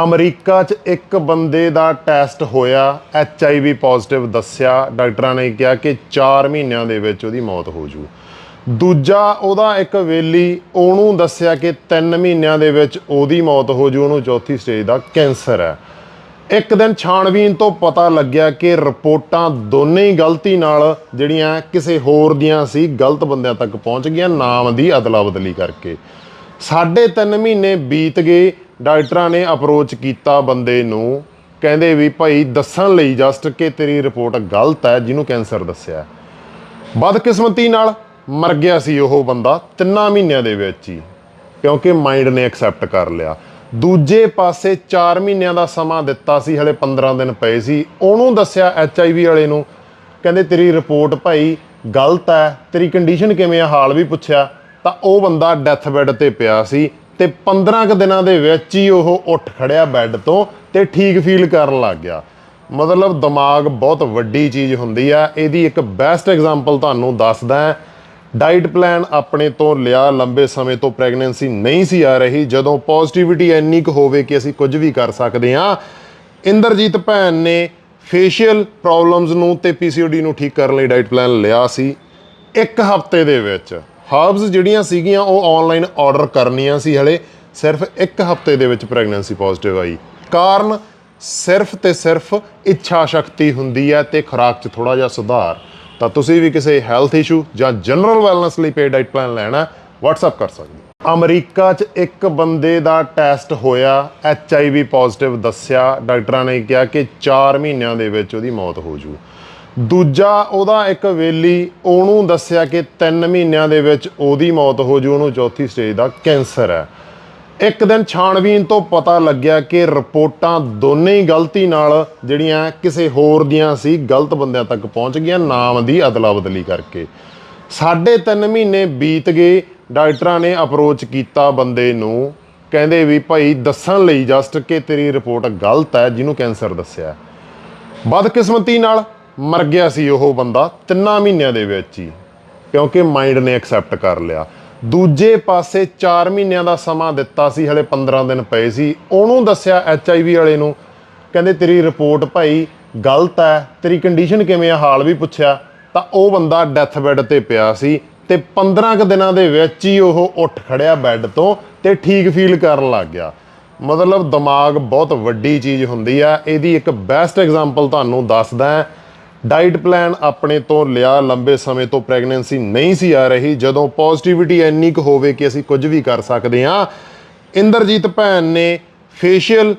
America 'ਚ ਇੱਕ ਬੰਦੇ ਦਾ ਟੈਸਟ ਹੋਇਆ ਐਚ ਆਈ ਵੀ ਪੋਜ਼ਿਟਿਵ ਦੱਸਿਆ। ਡਾਕਟਰਾਂ ਨੇ ਕਿਹਾ ਕਿ 4 ਮਹੀਨਿਆਂ ਦੇ ਵਿੱਚ ਉਹਦੀ ਮੌਤ ਹੋ ਜੂ। ਦੂਜਾ ਉਹਦਾ ਇੱਕ ਵੇਲੀ, ਉਹਨੂੰ ਦੱਸਿਆ ਕਿ 3 ਮਹੀਨਿਆਂ ਦੇ ਵਿੱਚ ਉਹਦੀ ਮੌਤ ਹੋ ਜੂ, ਉਹਨੂੰ ਚੌਥੀ ਸਟੇਜ ਦਾ ਕੈਂਸਰ ਹੈ। ਇੱਕ ਦਿਨ ਛਾਣਬੀਨ ਤੋਂ ਪਤਾ ਲੱਗਿਆ ਕਿ ਰਿਪੋਰਟਾਂ ਦੋਨੇ ਹੀ ਗਲਤੀ ਨਾਲ ਜਿਹੜੀਆਂ ਕਿਸੇ ਹੋਰ ਦੀਆਂ ਸੀ, ਗਲਤ ਬੰਦਿਆਂ ਤੱਕ ਪਹੁੰਚ ਗਈਆਂ, ਨਾਮ ਦੀ ਅਦਲਾ ਬਦਲੀ ਕਰਕੇ। ਸਾਢੇ ਤਿੰਨ ਮਹੀਨੇ ਬੀਤ ਗਏ ਡਾਕਟਰਾਂ ਨੇ ਅਪਰੋਚ ਕੀਤਾ ਬੰਦੇ ਨੂੰ, ਕਹਿੰਦੇ ਵੀ ਭਾਈ ਦੱਸਣ ਲਈ ਜਸਟ ਕਿ ਤੇਰੀ ਰਿਪੋਰਟ ਗਲਤ ਹੈ, ਜਿਹਨੂੰ ਕੈਂਸਰ ਦੱਸਿਆ ਬਦਕਿਸਮਤੀ ਨਾਲ ਮਰ ਗਿਆ ਸੀ ਉਹ ਬੰਦਾ ਤਿੰਨਾਂ ਮਹੀਨਿਆਂ ਦੇ ਵਿੱਚ ਹੀ, ਕਿਉਂਕਿ ਮਾਈਂਡ ਨੇ ਐਕਸੈਪਟ ਕਰ ਲਿਆ। ਦੂਜੇ ਪਾਸੇ 4 ਮਹੀਨਿਆਂ ਦਾ ਸਮਾਂ ਦਿੱਤਾ ਸੀ, ਹਲੇ 15 ਦਿਨ ਪਏ ਸੀ। ਉਹਨੂੰ ਦੱਸਿਆ ਐਚ ਆਈ ਵੀ ਵਾਲੇ ਨੂੰ, ਕਹਿੰਦੇ ਤੇਰੀ ਰਿਪੋਰਟ ਭਾਈ ਗਲਤ ਹੈ, ਤੇਰੀ ਕੰਡੀਸ਼ਨ ਕਿਵੇਂ ਆ, ਹਾਲ ਵੀ ਪੁੱਛਿਆ। ਤਾਂ ਉਹ ਬੰਦਾ ਡੈਥ ਬੈੱਡ ਤੇ ਪਿਆ ਸੀ। ਤੇ 15 ਕੁ ਦਿਨਾਂ ਦੇ ਵਿੱਚ ਹੀ ਉਹ ਉੱਠ ਖੜਿਆ ਬੈੱਡ ਤੋਂ ਤੇ ਠੀਕ ਫੀਲ ਕਰਨ ਲੱਗ ਗਿਆ। ਮਤਲਬ ਦਿਮਾਗ ਬਹੁਤ ਵੱਡੀ ਚੀਜ਼ ਹੁੰਦੀ ਆ। ਇਹਦੀ ਇੱਕ ਬੈਸਟ ਐਗਜ਼ਾਮਪਲ ਤੁਹਾਨੂੰ ਦੱਸਦਾ ਹੈ। ਡਾਈਟ ਪਲਾਨ ਆਪਣੇ ਤੋਂ ਲਿਆ, ਲੰਬੇ ਸਮੇਂ ਤੋਂ ਪ੍ਰੈਗਨੈਂਸੀ ਨਹੀਂ ਸੀ ਆ ਰਹੀ। ਜਦੋਂ ਪੋਜ਼ਿਟਿਵਿਟੀ ਇੰਨੀ ਕੁ ਹੋਵੇ ਕਿ ਅਸੀਂ ਕੁਝ ਵੀ ਕਰ ਸਕਦੇ ਹਾਂ। ਇੰਦਰਜੀਤ ਭੈਣ ਨੇ ਫੇਸ਼ੀਅਲ ਪ੍ਰੋਬਲਮਸ ਨੂੰ ਤੇ ਪੀਸੀਓਡੀ ਨੂੰ ਠੀਕ ਕਰਨ ਲਈ ਡਾਈਟ ਪਲਾਨ ਲਿਆ ਸੀ। ਇੱਕ ਹਫ਼ਤੇ ਦੇ ਵਿੱਚ ਹਰਬਸ ਜਿਹੜੀਆਂ ਸੀਗੀਆਂ, ਉਹ ਆਨਲਾਈਨ ਆਰਡਰ ਕਰਨੀਆਂ ਸੀ ਹਲੇ, ਸਿਰਫ ਇੱਕ ਹਫ਼ਤੇ ਦੇ ਵਿੱਚ ਪ੍ਰੈਗਨੈਂਸੀ ਪੋਜ਼ਿਟਿਵ ਆਈ। ਕਾਰਨ ਸਿਰਫ ਤੇ ਸਿਰਫ ਇੱਛਾ ਸ਼ਕਤੀ ਹੁੰਦੀ ਹੈ ਤੇ ਖੁਰਾਕ 'ਚ ਥੋੜਾ ਜਿਹਾ ਸੁਧਾਰ। ਤਾਂ ਤੁਸੀਂ ਵੀ ਕਿਸੇ ਹੈਲਥ ਇਸ਼ੂ ਜਾਂ ਜਨਰਲ ਵੈਲਨੈਸ ਲਈ ਪੇ ਡਾਈਟ ਪਲਾਨ ਲੈਣਾ WhatsApp ਕਰ ਸਕਦੇ ਹੋ। ਅਮਰੀਕਾ 'ਚ ਇੱਕ ਬੰਦੇ ਦਾ ਟੈਸਟ ਹੋਇਆ ਐਚ ਆਈ ਵੀ ਪੋਜ਼ਿਟਿਵ ਦੱਸਿਆ। ਡਾਕਟਰਾਂ ਨੇ ਕਿਹਾ ਕਿ 4 ਮਹੀਨਿਆਂ ਦੇ ਵਿੱਚ ਉਹਦੀ ਮੌਤ ਹੋ ਜੂ। ਦੂਜਾ ਉਹਦਾ ਇੱਕ ਵੇਲੀ, ਉਹਨੂੰ ਦੱਸਿਆ ਕਿ 3 ਮਹੀਨਿਆਂ ਦੇ ਵਿੱਚ ਉਹਦੀ ਮੌਤ ਹੋ ਜੂ, ਉਹਨੂੰ ਚੌਥੀ ਸਟੇਜ ਦਾ ਕੈਂਸਰ ਹੈ। ਇੱਕ ਦਿਨ ਛਾਣਬੀਨ ਤੋਂ ਪਤਾ ਲੱਗਿਆ ਕਿ ਰਿਪੋਰਟਾਂ ਦੋਨੇ ਹੀ ਗਲਤੀ ਨਾਲ ਜਿਹੜੀਆਂ ਕਿਸੇ ਹੋਰ ਦੀਆਂ ਸੀ, ਗਲਤ ਬੰਦਿਆਂ ਤੱਕ ਪਹੁੰਚ ਗਈਆਂ ਨਾਮ ਦੀ ਅਦਲਾ ਬਦਲੀ ਕਰਕੇ। ਸਾਢੇ ਤਿੰਨ ਮਹੀਨੇ ਬੀਤ ਗਏ, ਡਾਕਟਰਾਂ ਨੇ ਅਪਰੋਚ ਕੀਤਾ ਬੰਦੇ ਨੂੰ, ਕਹਿੰਦੇ ਵੀ ਭਾਈ ਦੱਸਣ ਲਈ ਜਸਟ ਕਿ ਤੇਰੀ ਰਿਪੋਰਟ ਗਲਤ ਹੈ, ਜਿਹਨੂੰ ਕੈਂਸਰ ਦੱਸਿਆ। ਬਦਕਿਸਮਤੀ ਨਾਲ ਮਰ ਗਿਆ ਸੀ ਉਹ ਬੰਦਾ ਤਿੰਨਾਂ ਮਹੀਨਿਆਂ ਦੇ ਵਿੱਚ ਹੀ, ਕਿਉਂਕਿ ਮਾਈਂਡ ਨੇ ਐਕਸੈਪਟ ਕਰ ਲਿਆ। ਦੂਜੇ ਪਾਸੇ 4 ਮਹੀਨਿਆਂ ਦਾ ਸਮਾਂ ਦਿੱਤਾ ਸੀ, ਹਲੇ 15 ਦਿਨ ਪਏ ਸੀ। ਉਹਨੂੰ ਦੱਸਿਆ ਐਚ ਆਈ ਵੀ ਵਾਲੇ ਨੂੰ, ਕਹਿੰਦੇ ਤੇਰੀ ਰਿਪੋਰਟ ਭਾਈ ਗਲਤ ਹੈ, ਤੇਰੀ ਕੰਡੀਸ਼ਨ ਕਿਵੇਂ ਆ, ਹਾਲ ਵੀ ਪੁੱਛਿਆ। ਤਾਂ ਉਹ ਬੰਦਾ ਡੈਥ ਬੈੱਡ ਤੇ ਪਿਆ ਸੀ ਤੇ 15 ਕੁ ਦਿਨਾਂ ਦੇ ਵਿੱਚ ਹੀ ਉਹ ਉੱਠ ਖੜਿਆ ਬੈੱਡ ਤੋਂ ਤੇ ਠੀਕ ਫੀਲ ਕਰਨ ਲੱਗ ਗਿਆ। ਮਤਲਬ ਦਿਮਾਗ ਬਹੁਤ ਵੱਡੀ ਚੀਜ਼ ਹੁੰਦੀ ਆ, ਇਹਦੀ ਇੱਕ ਬੈਸਟ ਐਗਜ਼ਾਮਪਲ ਤੁਹਾਨੂੰ ਦੱਸਦਾ ਡਾਈਟ ਪਲਾਨ ਆਪਣੇ ਤੋਂ ਲਿਆ, ਲੰਬੇ ਸਮੇਂ ਤੋਂ ਪ੍ਰੈਗਨੈਂਸੀ ਨਹੀਂ ਸੀ ਆ ਰਹੀ। ਜਦੋਂ ਪੋਜ਼ਿਟਿਵਿਟੀ ਇੰਨੀ ਕੁ ਹੋਵੇ ਕਿ ਅਸੀਂ ਕੁਝ ਵੀ ਕਰ ਸਕਦੇ ਹਾਂ। ਇੰਦਰਜੀਤ ਭੈਣ ਨੇ ਫੇਸ਼ੀਅਲ